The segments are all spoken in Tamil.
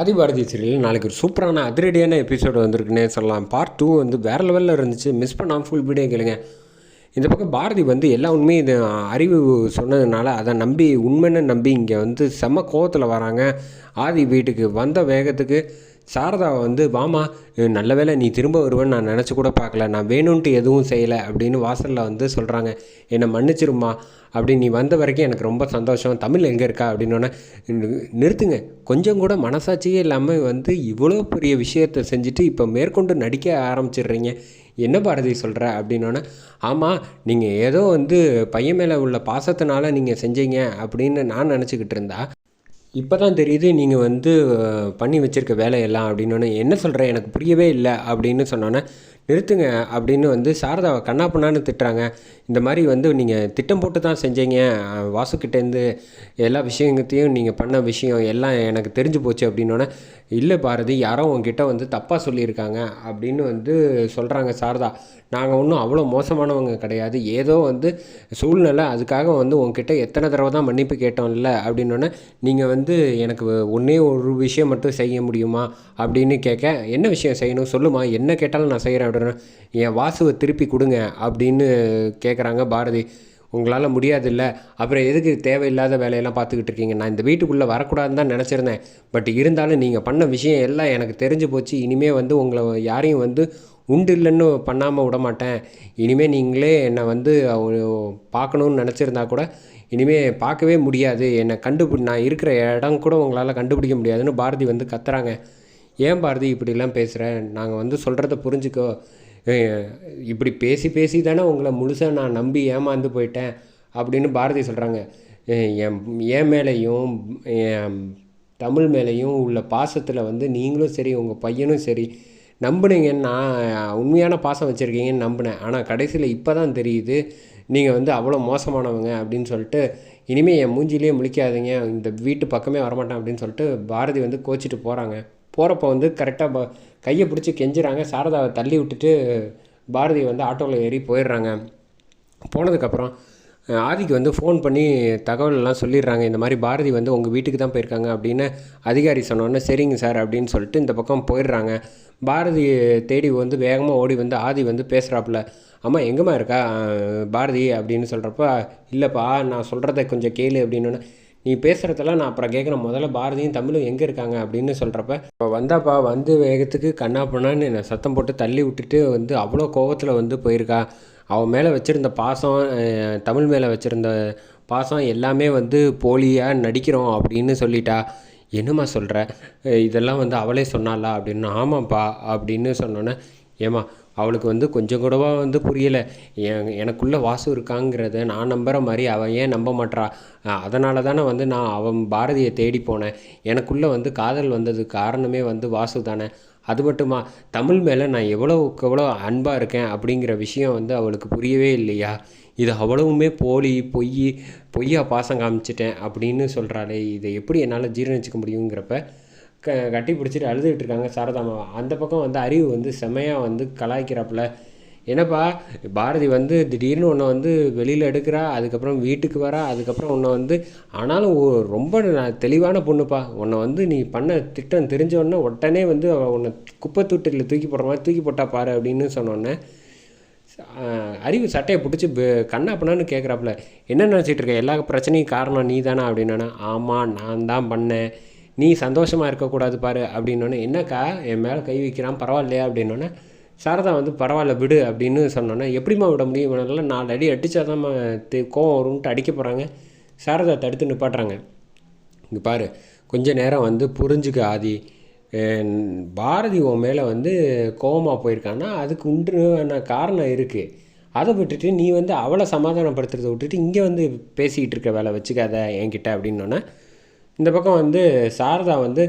ஆதிபாரதி சீரியல் நாளைக்கு ஒரு சூப்பரான அதிரடியான எபிசோடு வந்திருக்குன்னே சொல்லலாம். பார்ட் டூ வந்து வேறு லெவலில் இருந்துச்சு. மிஸ் பண்ணாமல் ஃபுல் வீடியோ கேளுங்க. இந்த பக்கம் பாரதி வந்து எல்லா உண்மையும் இது அறிவு சொன்னதுனால அதை நம்பி உண்மைன்னு நம்பி இங்கே வந்து செம்ம கோவத்தில் வராங்க. ஆதி வீட்டுக்கு வந்த வேகத்துக்கு சாரதாவை வந்து வாமா நல்ல வேளை நீ திரும்ப வருவேன்னு நான் நினச்சி கூட பார்க்கல. நான் வேணும்ன்ட்டு எதுவும் செய்யலை அப்படின்னு வாசலில் வந்து சொல்கிறாங்க என்னை மன்னிச்சிருமா அப்படி நீ வந்த வரைக்கும் எனக்கு ரொம்ப சந்தோஷம். தமிழ் எங்கே இருக்கா? அப்படின்னோடனே நிறுத்துங்க. கொஞ்சம் கூட மனசாட்சியே இல்லாமல் வந்து இவ்வளோ பெரிய விஷயத்தை செஞ்சுட்டு இப்போ மேற்கொண்டு நடிக்க ஆரம்பிச்சிடுறீங்க. என்ன பாரதி சொல்கிற அப்படின்னோடனே ஆமாம் நீங்கள் ஏதோ வந்து பையன் மேலே உள்ள பாசத்தினால நீங்கள் செஞ்சீங்க அப்படின்னு நான் நினச்சிக்கிட்டு இருந்தா இப்போ தான் தெரியுது நீங்கள் வந்து பண்ணி வச்சுருக்க வேலையெல்லாம் அப்படின்னோடனே என்ன சொல்கிற எனக்கு புரியவே இல்லை. அப்படின்னு சொன்னோன்னே நிறுத்துங்க அப்படின்னு வந்து சாரதாவை கண்ணா பண்ணான்னு திட்டுறாங்க. இந்த மாதிரி வந்து நீங்கள் திட்டம் போட்டு தான் செஞ்சீங்க. வாசுக்கிட்டேருந்து எல்லா விஷயத்தையும் நீங்கள் பண்ண விஷயம் எல்லாம் எனக்கு தெரிஞ்சு போச்சு அப்படின்னோடனே இல்லை பாரதி யாரோ உங்ககிட்ட வந்து தப்பாக சொல்லியிருக்காங்க அப்படின்னு வந்து சொல்கிறாங்க சாரதா. நாங்கள் ஒன்றும் அவ்வளோ மோசமானவங்க கிடையாது. ஏதோ வந்து சூழ்நிலை அதுக்காக வந்து உங்ககிட்ட எத்தனை தடவை தான் மன்னிப்பு கேட்டோம்ல அப்படின்னோடனே நீங்கள் வந்து எனக்கு ஒன்றே ஒரு விஷயம் மட்டும் செய்ய முடியுமா? அப்படின்னு கேட்க என்ன விஷயம் செய்யணும்? சொல்லுமா? என்ன கேட்டாலும் நான் செய்கிறேன் அப்படின்னு என் வாசுவை திருப்பி கொடுங்க அப்படின்னு கேட்குறாங்க பாரதி. உங்களால் முடியாதுல்ல. அப்புறம் எதுக்கு தேவையில்லாத வேலையெல்லாம் பார்த்துக்கிட்டு இருக்கீங்க? நான் இந்த வீட்டுக்குள்ளே வரக்கூடாதுன்னு தான் நினச்சிருந்தேன். பட் இருந்தாலும் நீங்கள் பண்ண விஷயம் எல்லாம் எனக்கு தெரிஞ்சு போச்சு. இனிமேல் வந்து உங்களை யாரையும் வந்து உண்டு இல்லைன்னு பண்ணாமல் விட மாட்டேன். இனிமேல் நீங்களே என்னை வந்து பார்க்கணுன்னு நினச்சிருந்தா கூட இனிமேல் பார்க்கவே முடியாது. என்னை கண்டுபிடி நான் இருக்கிற இடம் கூட உங்களால் கண்டுபிடிக்க முடியாதுன்னு பாரதி வந்து கத்துறாங்க. ஏன் பாரதி இப்படிலாம் பேசுகிற நாங்கள் வந்து சொல்கிறத புரிஞ்சுக்கோ. இப்படி பேசி பேசி தானே உங்களை முழுசாக நான் நம்பி ஏமாந்து போயிட்டேன் அப்படின்னு பாரதி சொல்கிறாங்க என் என் மேலேயும் என் தமிழ் மேலேயும் உள்ள பாசத்தில் வந்து நீங்களும் சரி உங்கள் பையனும் சரி நம்புனீங்கன்னா உண்மையான பாசம் வச்சுருக்கீங்கன்னு நம்பினேன். ஆனால் கடைசியில் இப்போ தான் தெரியுது நீங்கள் வந்து அவ்வளோ மோசமானவங்க அப்படின்னு சொல்லிட்டு இனிமேல் என் மூஞ்சிலேயே முழிக்காதீங்க இந்த வீட்டு பக்கமே வரமாட்டேன் அப்படின்னு சொல்லிட்டு பாரதி வந்து கோச்சிட்டு போகிறாங்க போகிறப்ப வந்து கரெக்டாக கையை பிடிச்சி கெஞ்சுறாங்க. சாரதாவை தள்ளி விட்டுட்டு பாரதி வந்து ஆட்டோவில் ஏறி போயிடுறாங்க. போனதுக்கப்புறம் ஆதிக்கு வந்து ஃபோன் பண்ணி தகவலெல்லாம் சொல்லிடுறாங்க. இந்த மாதிரி பாரதி வந்து உங்கள் வீட்டுக்கு தான் போயிருக்காங்க அப்படின்னு அதிகாரி சொன்னோன்னே சரிங்க சார் அப்படின்னு சொல்லிட்டு இந்த பக்கம் போயிடுறாங்க. பாரதி தேடி வந்து வேகமாக ஓடி வந்து ஆதி வந்து பேசுகிறாப்புல அம்மா எங்கம்மா இருக்கா? பாரதி அப்படின்னு சொல்கிறப்ப இல்லைப்பா நான் சொல்கிறத கொஞ்சம் கேளு அப்படின்னு நீ பேசுகிறதெல்லாம் நான் அப்புறம் கேட்குறேன் முதல்ல பாரதியும் தமிழும் எங்கே இருக்காங்க அப்படின்னு சொல்கிறப்ப இப்போ வந்தாப்பா வந்து வேகத்துக்கு கண்ணா பண்ணான்னு என்னை சத்தம் போட்டு தள்ளி விட்டுட்டு வந்து அவ்வளோ கோபத்தில் வந்து போயிருக்கா. அவன் மேலே வச்சுருந்த பாசம் தமிழ் மேலே வச்சுருந்த பாசம் எல்லாமே வந்து போலியாக நடிக்கிறோம் அப்படின்னு சொல்லிட்டா. என்னம்மா சொல்கிற இதெல்லாம் வந்து அவளே சொன்னாளா? அப்படின்னு ஆமாப்பா அப்படின்னு சொன்னோன்னே ஏம்மா அவளுக்கு வந்து கொஞ்சம் கூடவா வந்து புரியலை. என் எனக்குள்ளே வாசு இருக்காங்கிறத நான் நம்புகிற மாதிரி அவன் ஏன் நம்ப மாட்றா? அதனால தானே வந்து நான் அவன் பாரதியை தேடி போனேன். எனக்குள்ளே வந்து காதல் வந்ததுக்கு காரணமே வந்து வாசு தானே. அது மட்டுமா? தமிழ் மேலே நான் எவ்வளோவுக்கு எவ்வளோ அன்பாக இருக்கேன் அப்படிங்கிற விஷயம் வந்து அவளுக்கு புரியவே இல்லையா? இது அவ்வளவுமே போலி பொய் பொய்யா பாசம் காமிச்சிட்டேன் அப்படின்னு சொல்கிறாளே இதை எப்படி என்னால் ஜீரணிச்சிக்க முடியுங்கிறப்ப க கட்டி பிடிச்சிட்டு அழுதுகிட்டு இருக்காங்க சாரதாமாவை அந்த பக்கம் வந்து அறிவு வந்து செமையாக வந்து கலாய்க்கிறாப்புல. என்னப்பா பாரதி வந்து திடீர்னு உன்னை வந்து வெளியில் எடுக்கிறா அதுக்கப்புறம் வீட்டுக்கு வரா அதுக்கப்புறம் உன்னை வந்து ஆனாலும் ரொம்ப நான் தெளிவான பொண்ணுப்பா. உன்னை வந்து நீ பண்ண திட்டம் தெரிஞ்ச உடனே வந்து உன்னை குப்பை தூட்டில் தூக்கி போடுற மாதிரி தூக்கி போட்டா பாரு அப்படின்னு சொன்னோடனே அறிவு சட்டையை பிடிச்சி கண்ணா பண்ணான்னு கேட்குறாப்புல என்ன நினச்சிட்டு இருக்க? எல்லா பிரச்சனையும் காரணம் நீ தானே அப்படின்னா ஆமாம் நான் தான் பண்ணேன். நீ சந்தோஷமாக இருக்கக்கூடாது பாரு அப்படின்னோடனே என்னக்கா என் மேலே கை வைக்கிறான் பரவாயில்லையா? அப்படின்னோடனே சாரதா வந்து பரவாயில்ல விடு அப்படின்னு சொன்னோன்னே எப்படிம்மா விட முடியும்? இவனால நாலு அடி அடித்தாதான் கோவம் வரும்ன்ட்டு அடிக்க போகிறாங்க சாரதா தடுத்து நிப்பாட்டுறாங்க. இங்கே பாரு கொஞ்ச நேரம் வந்து புரிஞ்சுக்க ஆதி பாரதி உன் மேலே வந்து கோவமாக போயிருக்கான்னா அதுக்கு உண்டான காரணம் இருக்குது அதை விட்டுட்டு நீ வந்து அவளை சமாதானப்படுத்துறதை விட்டுட்டு இங்கே வந்து பேசிக்கிட்டு இருக்க வேலை வச்சுக்காத என்கிட்ட அப்படின்னோன்னே இந்த பக்கம் வந்து சாரதா வந்து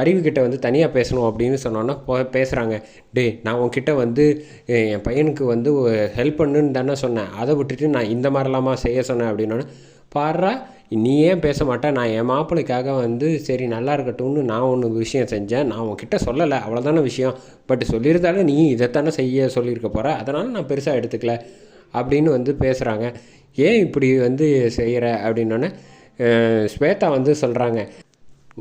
அறிவுக்கிட்ட வந்து தனியாக பேசணும் அப்படின்னு சொன்னோன்னா போ பேசுகிறாங்க டேய் நான் உன்கிட்ட வந்து என் பையனுக்கு வந்து ஹெல்ப் பண்ணுன்னு தானே சொன்னேன். அதை விட்டுட்டு நான் இந்த மாதிரிலாமா செய்ய சொன்னேன் அப்படின்னோன்னே பாடுறா நீ ஏன் பேச மாட்டேன் நான் என் மாப்பிள்ளைக்காக வந்து சரி நல்லா இருக்கட்டும்னு நான் ஒன்று விஷயம் செஞ்சேன். நான் உன்கிட்ட சொல்லலை. அவ்வளோதான விஷயம். பட் சொல்லியிருந்தாலும் நீ இதைத்தானே செய்ய சொல்லியிருக்க போகிற அதனால் நான் பெருசாக எடுத்துக்கல. அப்படின்னு வந்து பேசுகிறாங்க ஏன் இப்படி வந்து செய்கிற அப்படின்னோடனே ஸ்வேதா வந்து சொல்கிறாங்க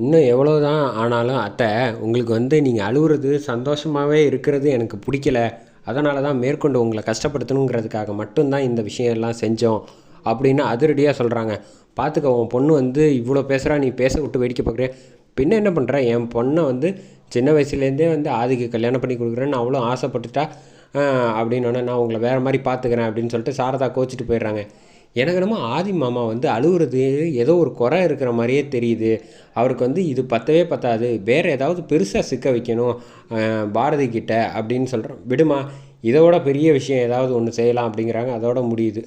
இன்னும் எவ்வளோ தான் ஆனாலும் அத்தை உங்களுக்கு வந்து நீங்கள் அழுகுறது சந்தோஷமாகவே இருக்கிறது எனக்கு பிடிக்கல. அதனால தான் மேற்கொண்டு உங்களை கஷ்டப்படுத்தணுங்கிறதுக்காக மட்டும்தான் இந்த விஷயம் எல்லாம் செஞ்சோம். அப்படின்னு அதிரடியாக சொல்கிறாங்க பார்த்துக்க உன் பொண்ணு வந்து இவ்வளோ பேசுகிறா நீ பேச விட்டு வேடிக்கை பார்க்குற பின்ன என்ன பண்ணுற என் பொண்ணை வந்து சின்ன வயசுலேருந்தே வந்து ஆதிக்கு கல்யாணம் பண்ணி கொடுக்குறேன்னு அவ்வளோ ஆசைப்பட்டுட்டா அப்படின்னோடனே நான் உங்களை வேறு மாதிரி பார்த்துக்கிறேன் அப்படின்னு சொல்லிட்டு சாரதா கோச்சிட்டு போயிடுறாங்க. எனக்கு என்னமோ ஆதி மாமா வந்து அழுகுறது ஏதோ ஒரு குறை இருக்கிற மாதிரியே தெரியுது. அவருக்கு வந்து இது பத்தவே பத்தாது. வேறு ஏதாவது பெருசாக சிக்க வைக்கணும் பாரதி கிட்ட அப்படின்னு சொல்கிறோம் விடுமா இதோட பெரிய விஷயம் ஏதாவது ஒன்று செய்யலாம் அப்படிங்கிறாங்க. அதோட முடியுது.